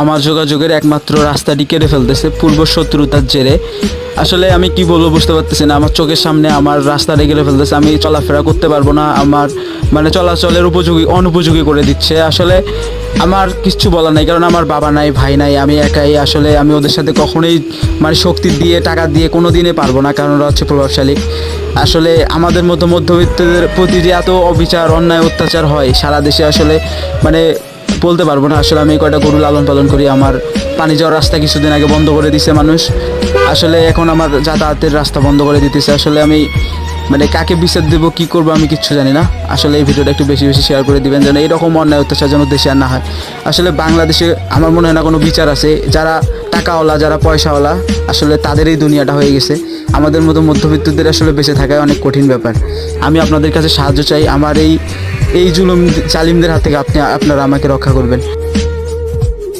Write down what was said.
আমার যোগাযোগের একমাত্র রাস্তাটি কেটে ফেলতেছে, পূর্ব শত্রুতার জেরে। আসলে আমি কি বলব বুঝতে পারতেছি না, আমার চোখের সামনে আমার রাস্তাটা কেটে ফেলতেছে, আমি চলাফেরা করতে পারব না, আমার মানে চলাচলের উপযোগী, অনুপযোগী করে দিচ্ছে। আসলে আমার কিচ্ছু বলার নাই, কারণ আমার বাবা নাই, ভাই নাই, আমি একাই। আসলে আমি ওদের সাথে কখনোই মানে শক্তি দিয়ে, টাকা দিয়ে কোনো দিনে পারব না, কারণ ওরা হচ্ছে প্রভাবশালী। আসলে আমাদের মতো মধ্যবিত্তদের প্রতি যে এত অবিচার, অন্যায়, অত্যাচার হয় সারা দেশে, আসলে মানে বলতে পারব না। আসলে আমি কয়টা গরু লালন পালন করি, আমার পানি যাওয়ার রাস্তা কিছুদিন আগে বন্ধ করে দিছে মানুষ। আসলে এখন আমার যাতায়াতের রাস্তা বন্ধ করে দিতেছে। আসলে আমি মানে কাকে বিচার দেবো, কী করব আমি কিচ্ছু জানি না। আসলে এই ভিডিওটা একটু বেশি বেশি শেয়ার করে দিবেন, যেন এরকম অন্যায় অত্যাচার যেন দেশে আর না হয়। আসলে বাংলাদেশে আমার মনে হয় না কোনো বিচার আছে। যারা টাকাওয়ালা, যারা পয়সাওয়ালা, আসলে তাদেরই দুনিয়াটা হয়ে গেছে। আমাদের মতো মধ্যবিত্তদের আসলে বেঁচে থাকায় অনেক কঠিন ব্যাপার। আমি আপনাদের কাছে সাহায্য চাই, আমার এই এই জুলুম জালিমদের হাত থেকে আপনি, আপনারা আমাকে রক্ষা করবেন।